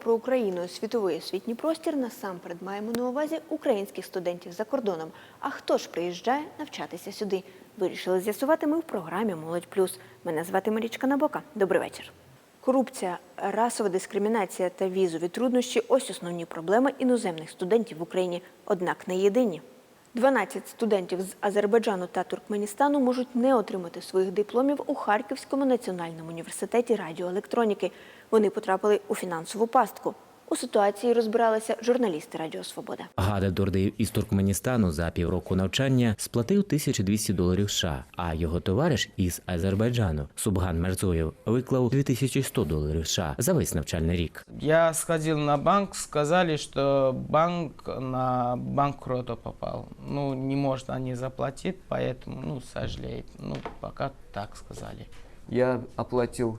про Україну і світовий освітній простір, насамперед маємо на увазі українських студентів за кордоном. А хто ж приїжджає навчатися сюди? Вирішили з'ясувати ми в програмі Молодь Плюс. Мене звати Марічка Набока. Добрий вечір. Корупція, расова дискримінація та візові труднощі ось основні проблеми іноземних студентів в Україні, однак не єдині. 12 студентів з Азербайджану та Туркменістану можуть не отримати своїх дипломів у Харківському національному університеті радіоелектроніки. Вони потрапили у фінансову пастку. У ситуації розбиралися журналісти Радіо Свобода. Гада Дордеєв із Туркменістану за півроку навчання сплатив 1200 доларів США, а його товариш із Азербайджану Субган Мерзоєв виклав 2100 доларів США за весь навчальний рік. Я сходил на банк, сказали, что банк на банкроту попал. Ну, не может они заплатить, поэтому, ну, сожалеет. Ну, пока так сказали. Я оплатил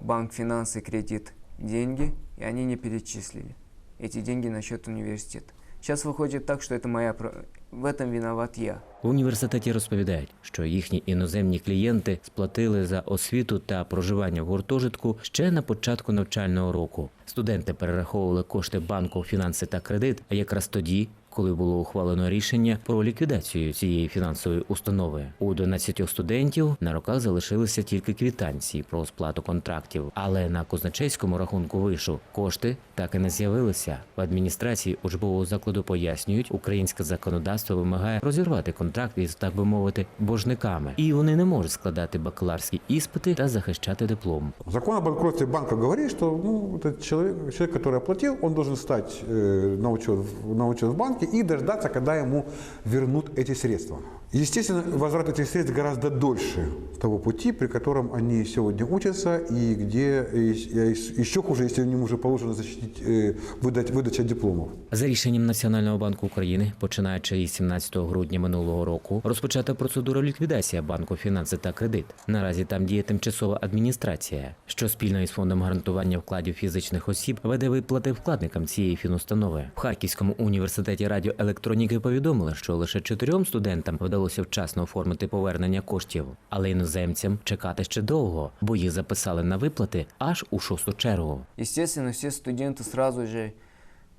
банк финансы кредит деньги, и они не перечислили эти деньги на счет университета. Сейчас выходит так, что это моя... про- В этом виноват я. В університеті розповідають, що їхні іноземні клієнти сплатили за освіту та проживання в гуртожитку ще на початку навчального року. Студенти перераховували кошти банку фінанси та кредит, а якраз тоді. Коли було ухвалено рішення про ліквідацію цієї фінансової установи, у 12 студентів на руках залишилися тільки квітанції про сплату контрактів. Але на Козначейському рахунку вишу кошти так і не з'явилися. В адміністрації учбового закладу пояснюють, українське законодавство вимагає розірвати контракт із так би мовити боржниками, і вони не можуть складати бакаларські іспити та захищати диплом. Закон о банкротстве банка говорит, что ну, этот человек, человек, который оплатил, он должен стать э, на, учет, в- на учет в банке и дождаться, когда ему вернут эти средства. Естественно, возврат этих средств гораздо дольше того пути, при котором они сегодня учатся, и где э, и- еще хуже, если им уже положено защитить, э, выдать, выдача дипломов. За рішенням Національного банку України, починаючи із 17 грудня минулого року, розпочата процедура ліквідації банку фінанси та кредит. Наразі там діє тимчасова адміністрація, що спільно із фондом гарантування вкладів фізичних осіб веде виплати вкладникам цієї фінустанови. В Харківському університеті радіоелектроніки повідомили, що лише чотирьом студентам вдалося вчасно оформити повернення коштів, але іноземцям чекати ще довго, бо їх записали на виплати аж у шосту чергу. Естественно, все студенты сразу же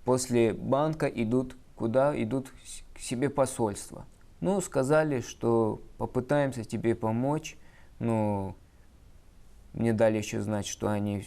после банка идут куда? Идут с- к себе посольство. Ну, сказали, что попытаемся тебе помочь. Ну, мне дали еще знать, что они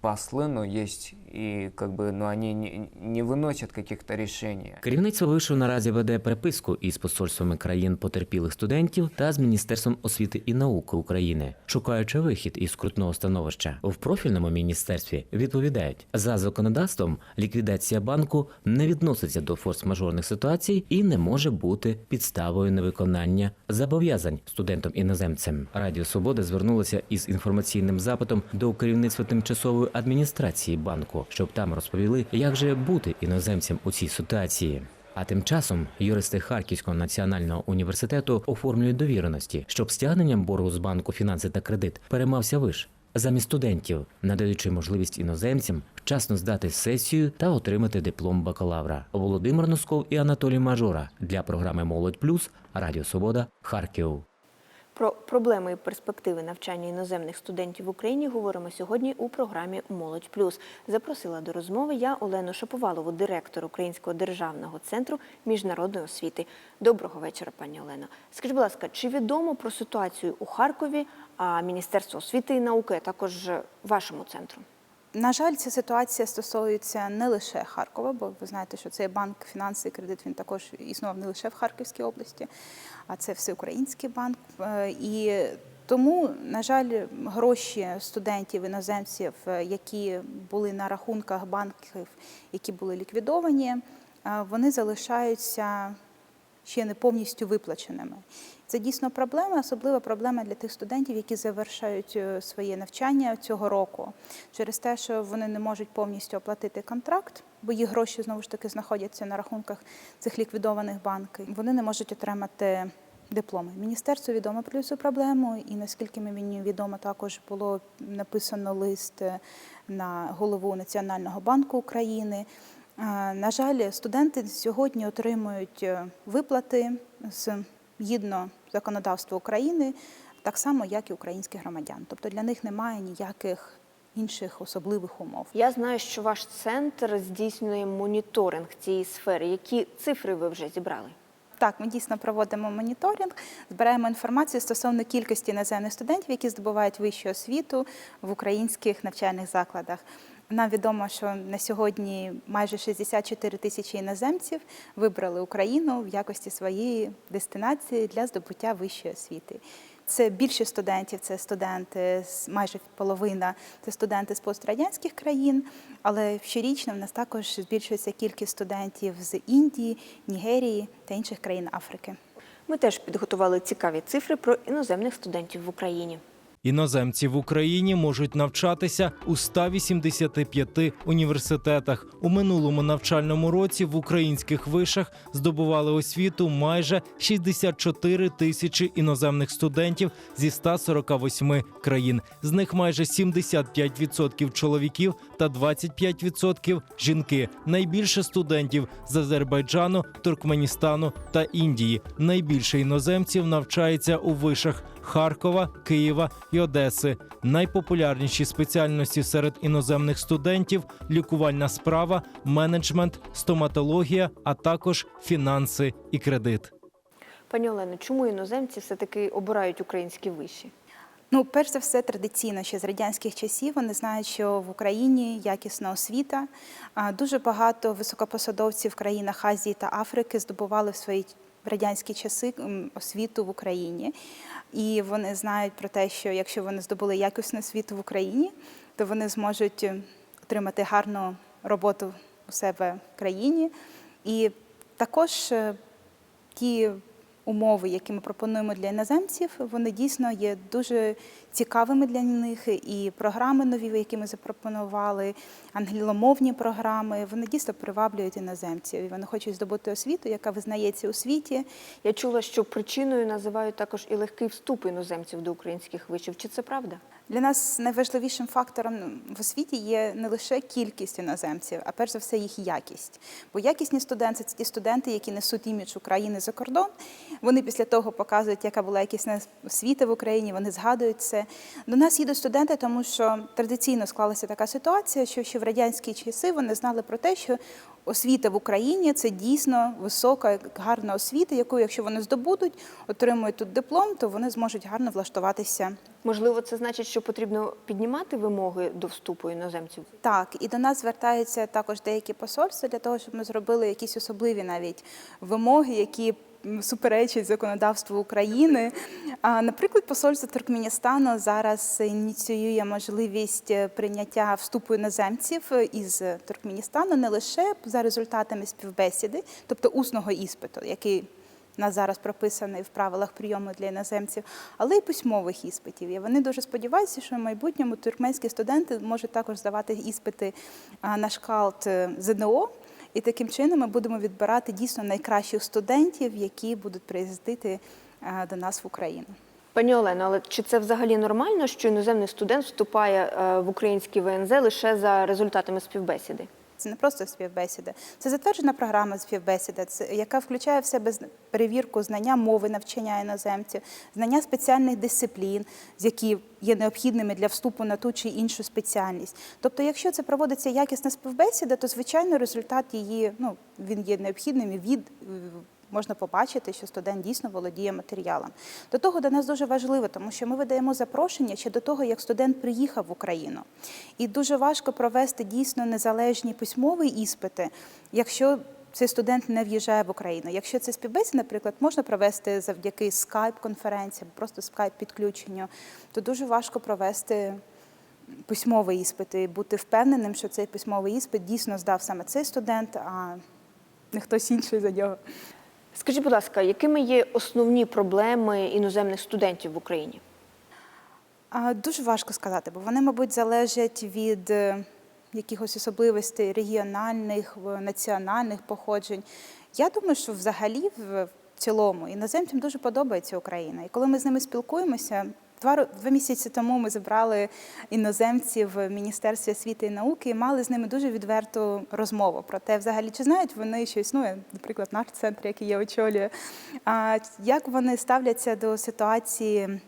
послы, но есть и как бы, но они не, не выносят каких-то решений. Керівництво вишу наразі веде переписку із посольствами країн потерпілих студентів та з Міністерством освіти і науки України, шукаючи вихід із скрутного становища. В профільному міністерстві відповідають за законодавством. Ліквідація банку не відноситься до форс-мажорних ситуацій і не може бути підставою невиконання зобов'язань студентам іноземцям. Радіо Свобода звернулася із інформаційним запитом до керівництва тимчасової адміністрації банку, щоб там розповіли, як же бути іноземцям у цій ситуації. А тим часом юристи Харківського національного університету оформлюють довіреності, щоб стягненням боргу з банку фінанси та кредит переймався виш. Замість студентів, надаючи можливість іноземцям вчасно здати сесію та отримати диплом бакалавра. Володимир Носков і Анатолій Мажора для програми Молодь Плюс Радіо Свобода Харків. Про проблеми і перспективи навчання іноземних студентів в Україні говоримо сьогодні у програмі Молодь Плюс. Запросила до розмови я Олену Шаповалову, директор Українського державного центру міжнародної освіти. Доброго вечора, пані Олено. Скажіть, будь ласка, чи відомо про ситуацію у Харкові, а Міністерство освіти і науки, а також вашому центру? На жаль, ця ситуація стосується не лише Харкова, бо ви знаєте, що цей банк фінанси кредит він також існував не лише в Харківській області, а це всеукраїнський банк. Е, І тому, на жаль, гроші студентів, іноземців, е, які були на рахунках банків, які були ліквідовані, е, вони залишаються ще не повністю виплаченими. Це дійсно проблема, особлива проблема для тих студентів, які завершають е, своє навчання цього року, через те, що вони не можуть повністю оплатити контракт, бо їх гроші знову ж таки знаходяться на рахунках цих ліквідованих банків. Вони не можуть отримати дипломи. Міністерству відомо про цю проблему, і наскільки мені відомо, також було написано лист е, на голову Національного банку України. Е, На жаль, студенти сьогодні отримують виплати згідно законодавства України, так само, як і українські громадян. Тобто для них немає ніяких інших особливих умов. Я знаю, що ваш центр здійснює моніторинг цієї сфери. Які цифри ви вже зібрали? Так, ми дійсно проводимо моніторинг, збираємо інформацію стосовно кількості іноземних студентів, які здобувають вищу освіту в українських навчальних закладах. Нам відомо, що на сьогодні майже 64 тисячі іноземців вибрали Україну в якості своєї дестинації для здобуття вищої освіти. Це більше студентів, це студенти майже половина, це студенти з пострадянських країн. Але щорічно в нас також збільшується кількість студентів з Індії, Нігерії та інших країн Африки. Ми теж підготували цікаві цифри про іноземних студентів в Україні. Іноземці в Україні можуть навчатися у 185 університетах. У минулому навчальному році в українських вишах здобували освіту майже 64 тисячі іноземних студентів зі 148 країн. З них майже 75% чоловіків та 25% жінки. Найбільше студентів з Азербайджану, Туркменістану та Індії. Найбільше іноземців навчається у вишах Харкова, Києва і Одеси. Найпопулярніші спеціальності серед іноземних студентів лікувальна справа, менеджмент, стоматологія, а також фінанси і кредит. Пані Олено, чому іноземці все-таки обирають українські виші? Ну, перш за все, традиційно ще з радянських часів вони знають, що в Україні якісна освіта. Дуже багато високопосадовців в країнах Азії та Африки здобували в свої радянські часи освіту в Україні. І вони знають про те, що якщо вони здобули якісну освіту в Україні, то вони зможуть отримати гарну роботу у себе в країні. І також е, ті умови, які ми пропонуємо для іноземців, вони дійсно є дуже цікавими для них. І програми нові, які ми запропонували, англіломовні програми, вони дійсно приваблюють іноземців. І вони хочуть здобути освіту, яка визнається у світі. Я чула, що причиною називають також і легкий вступ іноземців до українських вишів. Чи це правда? Для нас найважливішим фактором в освіті є не лише кількість іноземців, а перш за все їх якість. Бо якісні студенти це ті студенти, які несуть імідж України за кордон. Вони після того показують, яка була якісна освіта в Україні. Вони згадують це. До нас їдуть студенти, тому що традиційно склалася така ситуація, що ще в радянські часи вони знали про те, що освіта в Україні це дійсно висока, гарна освіта, яку, якщо вони здобудуть, отримують тут диплом, то вони зможуть гарно влаштуватися Можливо, це значить, що потрібно піднімати вимоги до вступу іноземців. Так, і до нас звертаються також деякі посольства для того, щоб ми зробили якісь особливі навіть вимоги, які м, суперечать законодавству України. Наприклад, посольство Туркменістану зараз ініціює можливість е, прийняття вступу іноземців із Туркменістану не лише за результатами співбесіди, тобто усного іспиту, який у нас зараз прописаний в правилах прийому для іноземців, але й письмових іспитів. І вони дуже сподіваються, що в майбутньому туркменські студенти можуть також здавати іспити на шкалт е, ЗНО. І таким чином ми будемо відбирати дійсно найкращих студентів, які будуть приїздити е, до нас в Україну. Пані Олено, але чи це взагалі нормально, що іноземний студент вступає е, в український ВНЗ лише за результатами співбесіди? Це не просто співбесіда, це затверджена програма співбесіда, яка включає в себе перевірку знання мови навчання іноземців, знання спеціальних дисциплін, які є необхідними для вступу на ту чи іншу спеціальність. Тобто, якщо це проводиться якісна співбесіда, то звичайно результат її ну він є необхідним і від. Можна побачити, що студент дійсно володіє матеріалом. До того до нас дуже важливо, тому що ми видаємо запрошення ще до того, як студент приїхав в Україну. І дуже важко провести дійсно незалежні письмові іспити, якщо цей студент не в'їжджає в Україну. Якщо це співбесід, наприклад, можна провести завдяки скайп-конференції, або просто скайп-підключенню, то дуже важко провести письмовий іспит і бути впевненим, що цей письмовий іспит дійсно здав саме цей студент, а не хтось інший за нього. Скажіть, будь ласка, якими є основні проблеми іноземних студентів в Україні? Дуже важко сказати, бо вони, мабуть, залежать від е, якихось особливостей регіональних, національних походжень. Я думаю, що взагалі в в цілому іноземцям дуже подобається Україна. І коли ми з ними спілкуємося, два, два місяці тому ми зібрали іноземців в Міністерстві освіти і науки і мали з ними дуже відверту розмову про те, взагалі, чи знають вони, що існує, наприклад, наш центр, який я очолюю, а як вони ставляться до ситуації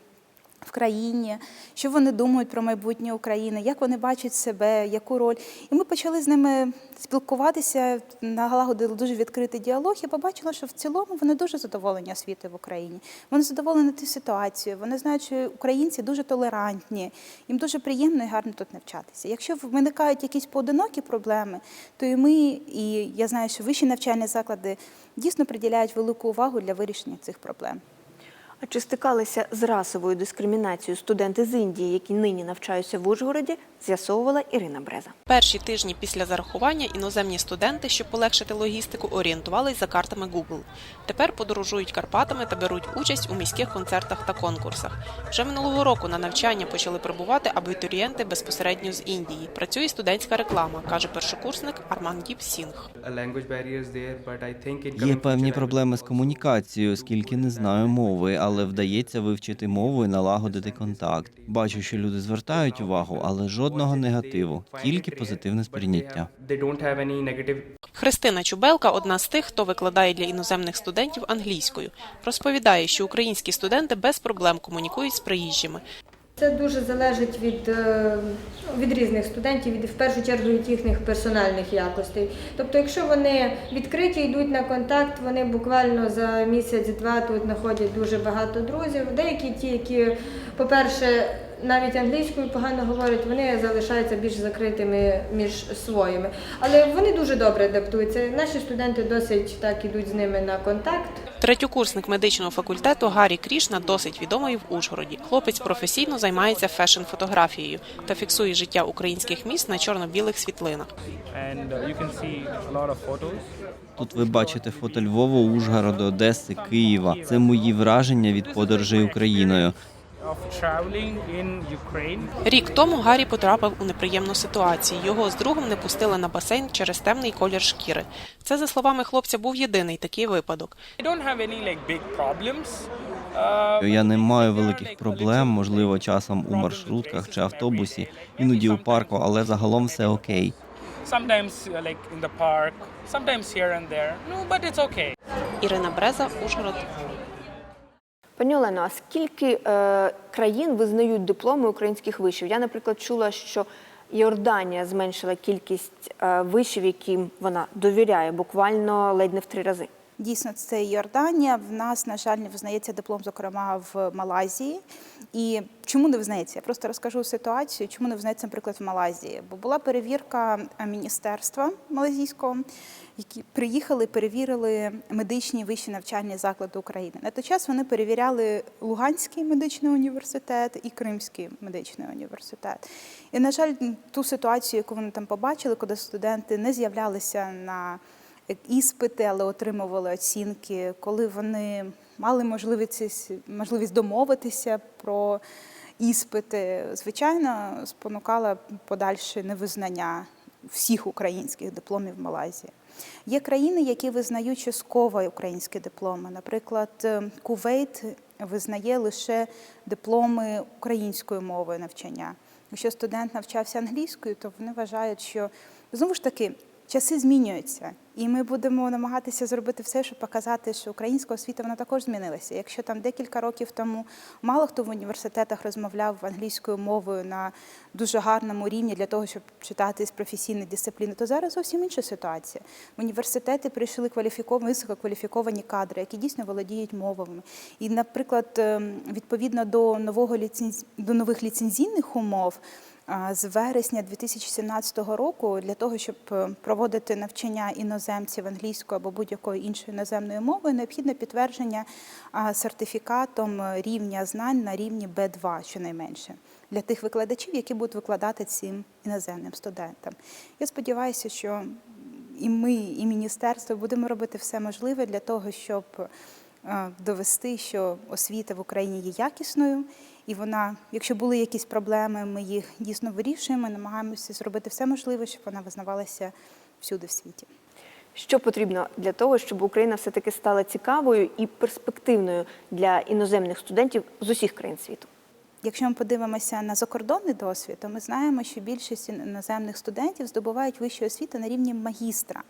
в країні, що вони думають про майбутнє України, як вони бачать себе, яку роль. І ми почали з ними спілкуватися, налагодили дуже відкритий діалог і побачила, що в цілому вони дуже задоволені освітою в Україні. Вони задоволені тією ситуацією. Вони знають, що українці дуже толерантні, їм дуже приємно і гарно тут навчатися. Якщо виникають якісь поодинокі проблеми, то і ми, і я знаю, що вищі навчальні заклади дійсно приділяють велику увагу для вирішення цих проблем. А чи стикалися з расовою дискримінацією студенти з Індії, які нині навчаються в Ужгороді, з'ясовувала Ірина Бреза. Перші тижні після зарахування іноземні студенти, щоб полегшити логістику, орієнтувались за картами Google. Тепер подорожують Карпатами та беруть участь у міських концертах та конкурсах. Вже минулого року на навчання почали прибувати абітурієнти безпосередньо з Індії. Працює студентська реклама, каже першокурсник Армандіп Сінг. Є певні проблеми з комунікацією, оскільки не знаю мови, але вдається вивчити мову і налагодити контакт. Бачу, що люди звертають увагу, але жодного негативу, тільки позитивне сприйняття. Христина Чубелка одна з тих, хто викладає для іноземних студентів англійською. Розповідає, що українські студенти без проблем комунікують з приїжджими. Це дуже залежить від, е, від різних студентів, від в першу чергу від їхніх персональних якостей. Тобто, якщо вони відкриті, йдуть на контакт, вони буквально за місяць-два тут знаходять дуже багато друзів. Деякі ті, які, по-перше, навіть англійською погано говорять, вони залишаються більш закритими між своїми. Але вони дуже добре адаптуються. Наші студенти досить так ідуть з ними на контакт. Третьокурсник медичного факультету Гаррі Крішна досить відомий в Ужгороді. Хлопець професійно займається фешн-фотографією та фіксує життя українських міст на чорно-білих світлинах. Тут ви бачите фото Львова, Ужгорода, Одеси, Києва. Це мої враження від подорожей Україною. Рік тому Гаррі потрапив у неприємну ситуацію. Його з другом не пустили на басейн через темний колір шкіри. Це, за словами хлопця, був єдиний такий випадок. Я не маю великих проблем, можливо, часом у маршрутках чи автобусі, іноді у парку, але загалом все окей. sometimes uh, like in the park, sometimes here and there. No, but it's okay. Ірина Бреза, Ужгород. Пані Олено, а скільки е, країн визнають дипломи українських вишів? Я, наприклад, чула, що Йорданія зменшила кількість е, вишів, яким вона довіряє, буквально ледь не в три рази. Дійсно, це Йорданія. В нас, на жаль, не визнається диплом, зокрема в Малайзії. І чому не визнається? Я просто розкажу ситуацію, чому не визнається, наприклад, в Малайзії. Бо була перевірка е, міністерства малазійського, які приїхали, перевірили медичні вищі навчальні заклади України. На той час вони перевіряли Луганський медичний університет і Кримський медичний університет. І, на жаль, ту ситуацію, яку вони там побачили, коли студенти не з'являлися на іспити, але отримували оцінки, коли вони мали можливість, можливість домовитися про іспити, звичайно, спонукала подальше невизнання всіх українських дипломів в Малайзії. Є країни, які визнають частково українські дипломи. Наприклад, е, Кувейт визнає лише дипломи українською мовою навчання. Якщо студент навчався англійською, то вони вважають, що знову ж таки часи змінюються, і ми будемо намагатися зробити все, щоб показати, що українська освіта вона також змінилася. Якщо там декілька років тому мало хто в університетах розмовляв англійською мовою на дуже гарному рівні для того, щоб читати з професійної дисципліни, то зараз зовсім інша ситуація. В університети прийшли кваліфіковані, висококваліфіковані кадри, які дійсно володіють мовами. І, наприклад, ем, відповідно до нового ліценз... до нових ліцензійних умов. З вересня 2017 року для того, щоб е, проводити навчання іноземців англійською або будь-якою іншою іноземною мовою, необхідне підтвердження сертифікатом е, рівня знань на рівні Б2 щонайменше для тих викладачів, які будуть викладати цим іноземним студентам. Я сподіваюся, що і ми, і міністерство будемо робити все можливе для того, щоб е, довести, що освіта в Україні є якісною. І вона, якщо були якісь проблеми, ми їх дійсно вирішуємо, намагаємося зробити все можливе, щоб вона визнавалася всюди в світі. Що потрібно для того, щоб Україна все-таки стала цікавою і перспективною для іноземних студентів з усіх країн світу? Якщо ми подивимося на закордонний досвід, то ми знаємо, що більшість іноземних студентів здобувають вищу освіту на рівні магістра.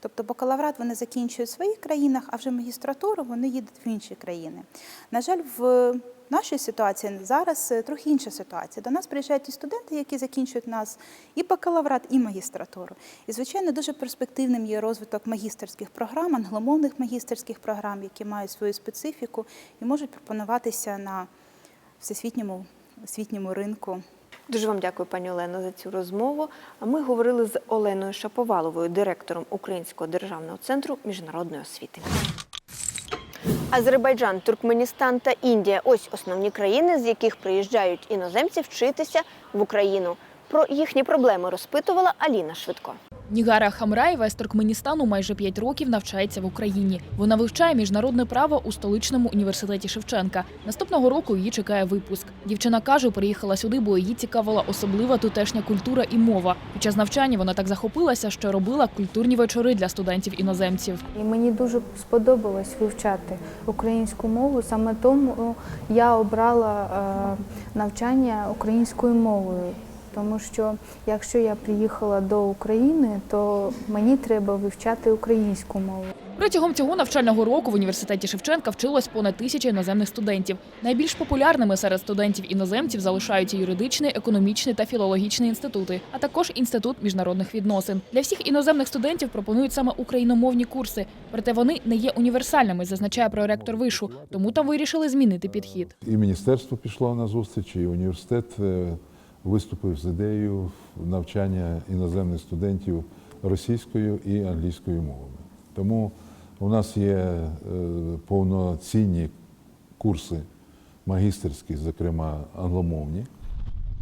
Тобто бакалаврат вони закінчують в своїх країнах, а вже магістратуру вони їдуть в інші країни. На жаль, в В нашій ситуації зараз е, трохи інша ситуація. До нас приїжджають і студенти, які закінчують нас і бакалаврат, і магістратуру. І, звичайно, дуже перспективним є розвиток магістерських програм, англомовних магістерських програм, які мають свою специфіку і можуть пропонуватися на всесвітньому освітньому ринку. Дуже вам дякую, пані Олено, за цю розмову. А ми говорили з Оленою Шаповаловою, директором Українського державного центру міжнародної освіти. Азербайджан, Туркменістан та Індія ось основні країни, з яких приїжджають іноземці вчитися в Україну. Про їхні проблеми розпитувала Аліна Швидко. Нігара Хамраєва з Туркменістану майже 5 років навчається в Україні. Вона вивчає міжнародне право у столичному університеті Шевченка. Наступного року її чекає випуск. Дівчина каже, приїхала сюди, бо її цікавила особлива тутешня культура і мова. Під час навчання вона так захопилася, що робила культурні вечори для студентів-іноземців. І мені дуже сподобалось вивчати українську мову. Саме тому я обрала е, навчання українською мовою. Тому що якщо я приїхала до України, то мені треба вивчати українську мову. Протягом цього навчального року в університеті Шевченка вчилось понад тисяча іноземних студентів. Найбільш популярними серед студентів-іноземців залишаються юридичний, економічний та філологічний інститути, а також інститут міжнародних відносин. Для всіх іноземних студентів пропонують саме україномовні курси, проте вони не є універсальними, зазначає проректор вишу. Тому там вирішили змінити підхід. І міністерство пішло на зустріч, і університет е, виступив з ідеєю навчання іноземних студентів російською і англійською мовами. Тому у нас є е, повноцінні курси магістерські, зокрема англомовні.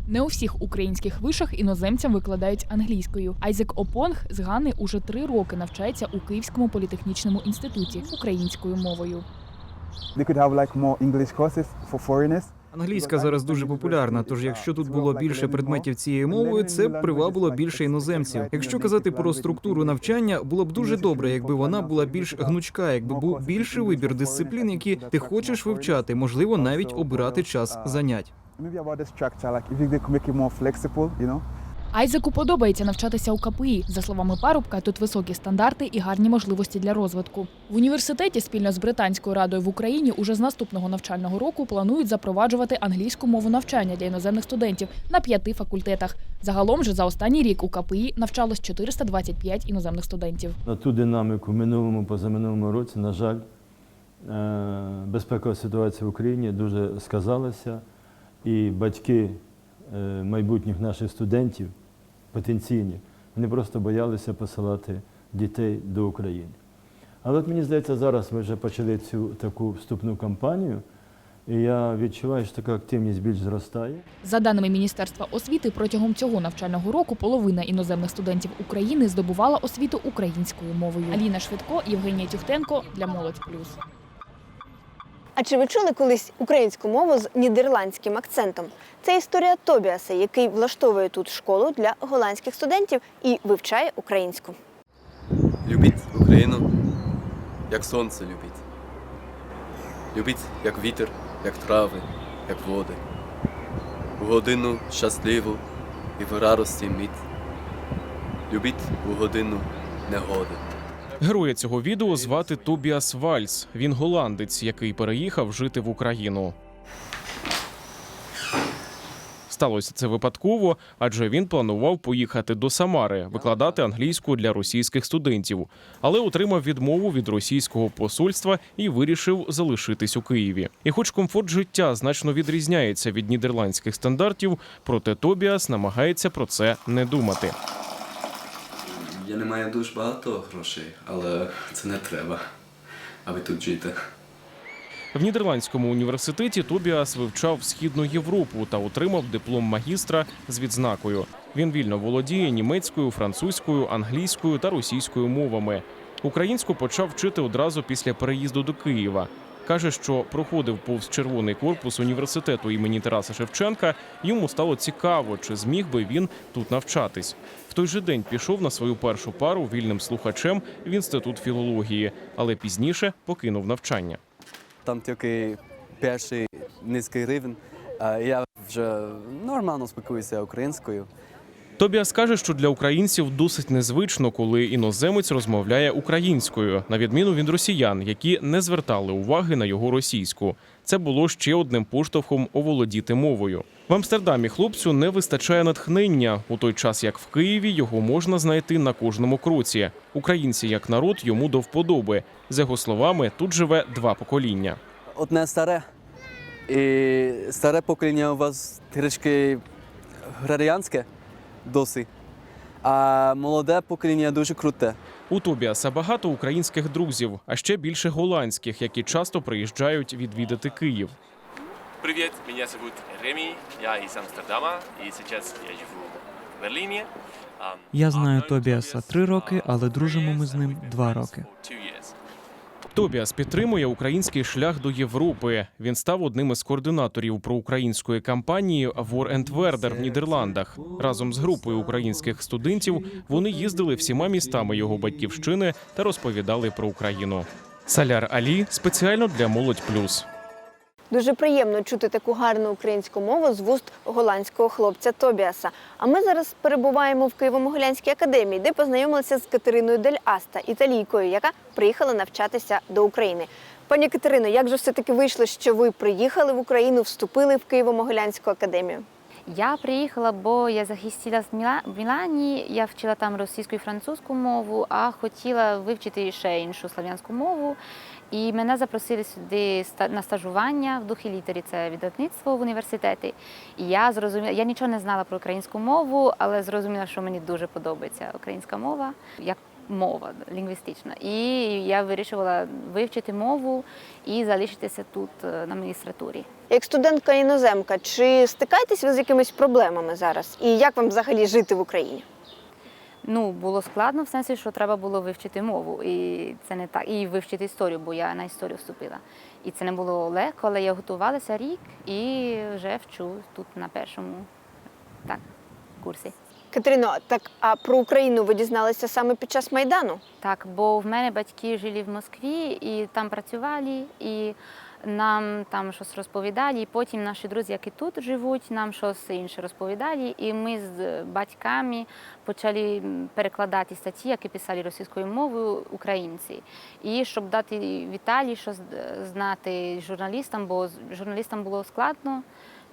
Не у всіх українських вишах іноземцям викладають англійською. Айзек Опонг з Гани уже три роки навчається у Київському політехнічному інституті українською мовою. They could have like more English courses for foreigners. Англійська зараз дуже популярна. Тож, якщо тут було більше предметів цією мовою, це б привабило більше іноземців. Якщо казати про структуру навчання, було б дуже добре, якби вона була більш гнучка, якби був більший вибір дисциплін, які ти хочеш вивчати, можливо, навіть обирати час занять. Maybe about the structure, like if you could make it more flexible, you know. Айзеку подобається навчатися у КПІ. За словами парубка, тут високі стандарти і гарні можливості для розвитку. В університеті спільно з британською радою в Україні уже з наступного навчального року планують запроваджувати англійську мову навчання для іноземних студентів на п'яти факультетах. Загалом же за останній рік у КПІ навчалось 425 іноземних студентів. На ту динаміку минулому позаминулому році, на жаль, е, безпекова ситуація в Україні дуже сказалася, і батьки е, майбутніх наших студентів, потенційні, вони просто боялися посилати дітей до України. Але от мені здається, зараз ми вже почали цю таку вступну кампанію, і я відчуваю, що така активність більш зростає. За даними Міністерства освіти, протягом цього навчального року половина іноземних студентів України здобувала освіту українською мовою. Аліна Швидко, Євгенія Тюхтенко для Молодь Плюс. А чи ви чули колись українську мову з нідерландським акцентом? Це історія Тобіаса, який влаштовує тут школу для голландських студентів і вивчає українську. Любіть Україну, як сонце любіть. Любіть, як вітер, як трави, як води. У годину щасливу і в радості мить. Любіть у годину негоди. Героя цього відео звати Тобіас Вальс. Він голландець, який переїхав жити в Україну. Сталося це випадково, адже він планував поїхати до Самари, викладати англійську для російських студентів, але отримав відмову від російського посольства і вирішив залишитись у Києві. І, хоч комфорт життя значно відрізняється від нідерландських стандартів, проте Тобіас намагається про це не думати. Не маю дуже багато грошей, але це не треба, аби тут жити. В Нідерландському університеті Тобіас вивчав східну Європу та отримав диплом магістра з відзнакою. Він вільно володіє німецькою, французькою, англійською та російською мовами. Українську почав вчити одразу після переїзду до Києва. Каже, що проходив повз червоний корпус університету імені Тараса Шевченка. Йому стало цікаво, чи зміг би він тут навчатись. В той же день пішов на свою першу пару вільним слухачем в інститут філології, але пізніше покинув навчання. Там тільки перший низький рівень. а Я вже нормально спілкуюся українською. Тобіас каже, що для українців досить незвично, коли іноземець розмовляє українською, на відміну від росіян, які не звертали уваги на його російську. Це було ще одним поштовхом оволодіти мовою. В Амстердамі хлопцю не вистачає натхнення, у той час як в Києві його можна знайти на кожному кроці. Українці як народ йому до вподоби. За його словами, тут живе два покоління. Одне старе. І старе покоління у вас трішки радянське досі. А молоде покоління дуже круте. У Тобіаса багато українських друзів, а ще більше голландських, які часто приїжджають відвідати Київ. Привет, меня зовут Реми, я из Амстердама, и сейчас я живу в Берлине. Um, Я знаю Тобіаса три роки, але дружимо ми з ним два роки. Тобіас підтримує український шлях до Європи. Він став одним із координаторів проукраїнської кампанії War and Werder в Нідерландах. Разом з групою українських студентів вони їздили всіма містами його батьківщини та розповідали про Україну. Саляр Алі спеціально для молодь плюс. Дуже приємно чути таку гарну українську мову з вуст голландського хлопця Тобіаса. А ми зараз перебуваємо в Києво-Могилянській академії, де познайомилися з Катериною Дель Аста, італійкою, яка приїхала навчатися до України. Пані Катерино, як же все-таки вийшло, що ви приїхали в Україну, вступили в Києво-Могилянську академію? Я приїхала, бо я захистила Міла- Мілані. Я вчила там російську і французьку мову, а хотіла вивчити ще іншу слав'янську мову. І мене запросили сюди на стажування в духі літері, це видавництво в університеті. І я зрозуміла, я нічого не знала про українську мову, але зрозуміла, що мені дуже подобається українська мова як мова лінгвістична. І я вирішувала вивчити мову і залишитися тут е, на магістратурі. Як студентка іноземка, чи стикаєтесь ви з якимись проблемами зараз? І як вам взагалі жити в Україні? Ну, було складно в сенсі, що треба було вивчити мову. І це не так. І вивчити історію, бо я на історію вступила. І це не було легко, але я готувалася рік і вже вчу тут на першому так, курсі. Катерино, так а про Україну ви дізналися саме під час майдану? Так, бо в мене батьки жили в Москві і там працювали, і нам там щось розповідали. І потім наші друзі, які тут живуть, нам щось інше розповідали. І ми з батьками почали перекладати статті, які писали російською мовою українці. І щоб дати в щось е, знати журналістам, бо журналістам було складно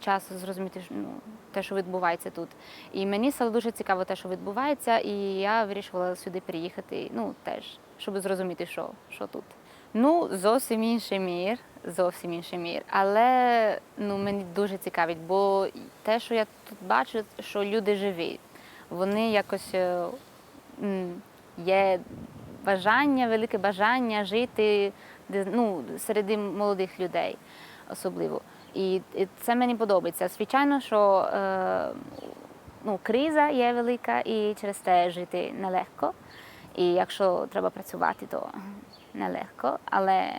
часу зрозуміти ну, те, що відбувається тут. І мені стало дуже цікаво те, що відбувається, і я вирішувала сюди приїхати, ну теж, щоб зрозуміти, що, що тут. Ну, зовсім інший мір, зовсім інший мір. Але ну, мені дуже цікавить, бо те, що я тут бачу, що люди живі, вони якось е, є бажання, велике бажання жити ну, серед молодих людей особливо. І, і це мені подобається. Звичайно, що е, ну, криза є велика і через те жити нелегко. І якщо треба працювати, то нелегко, але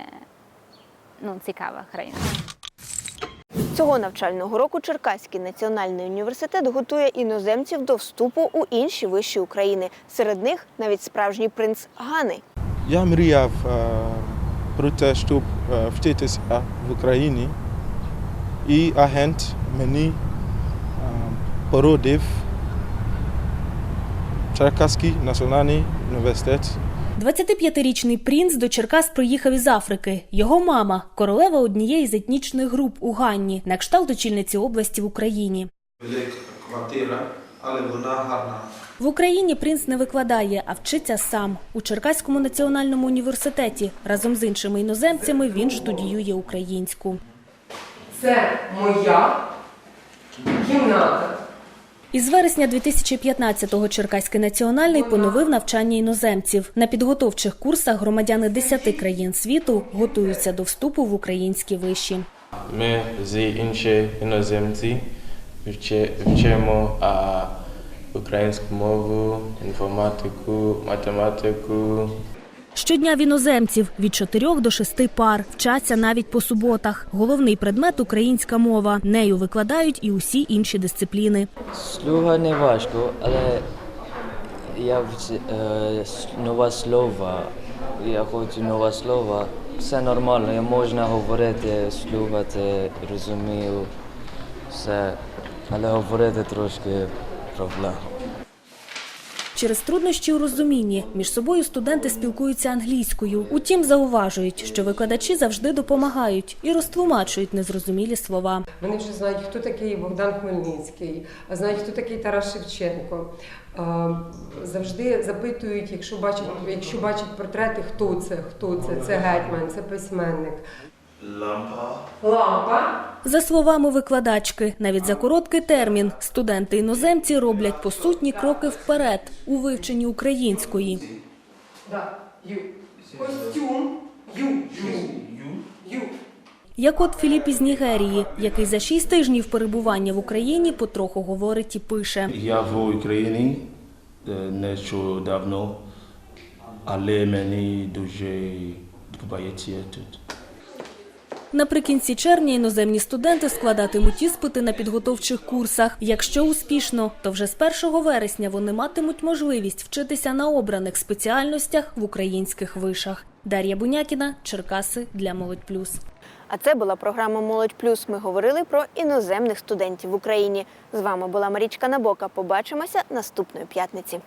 ну, цікава країна. Цього навчального року Черкаський національний університет готує іноземців до вступу у інші виші України. Серед них навіть справжній принц Гани. Я мріяв е, про те, щоб е, вчитися в Україні. І агент мені е, породив Черкаський національний університет. 25-річний принц до Черкас приїхав із Африки. Його мама королева однієї з етнічних груп у Ганні, на кшталт очільниці області в Україні. Велика квартира, але вона гарна. В Україні принц не викладає, а вчиться сам. У Черкаському національному університеті разом з іншими іноземцями він студіює українську. Це моя кімната. Із вересня 2015-го Черкаський національний поновив навчання іноземців. На підготовчих курсах громадяни 10 країн світу готуються до вступу в українські виші. Ми з інші іноземці вчи- вчимо українську мову, інформатику, математику. Щодня в іноземців від 4 до 6 пар вчаться навіть по суботах. Головний предмет українська мова. Нею викладають і усі інші дисципліни. Слуга не важко, але я е, нова слова, я хочу нове слова. Все нормально, можна говорити, слухати, розумію все, але говорити трошки проблема. Через труднощі у розумінні між собою студенти спілкуються англійською. Утім, зауважують, що викладачі завжди допомагають і розтлумачують незрозумілі слова. Вони вже знають, хто такий Богдан Хмельницький, знають, хто такий Тарас Шевченко. Завжди запитують, якщо бачать, якщо бачать портрети, хто це, хто це, це гетьман, це письменник. Лампа. Лампа. За словами викладачки, навіть за короткий термін студенти-іноземці роблять по сутні кроки вперед у вивченні української. Костюм. Ю. Ю. Ю. Як от Філіп із Нігерії, який за шість тижнів перебування в Україні потроху говорить і пише. Я в Україні е, нещодавно, але мені дуже подобається тут. Наприкінці червня іноземні студенти складатимуть іспити на підготовчих курсах. Якщо успішно, то вже з 1 вересня вони матимуть можливість вчитися на обраних спеціальностях в українських вишах. Дар'я Бунякіна, Черкаси для Молодь Плюс. А це була програма Молодь Плюс. Ми говорили про іноземних студентів в Україні. З вами була Марічка Набока. Побачимося наступної п'ятниці.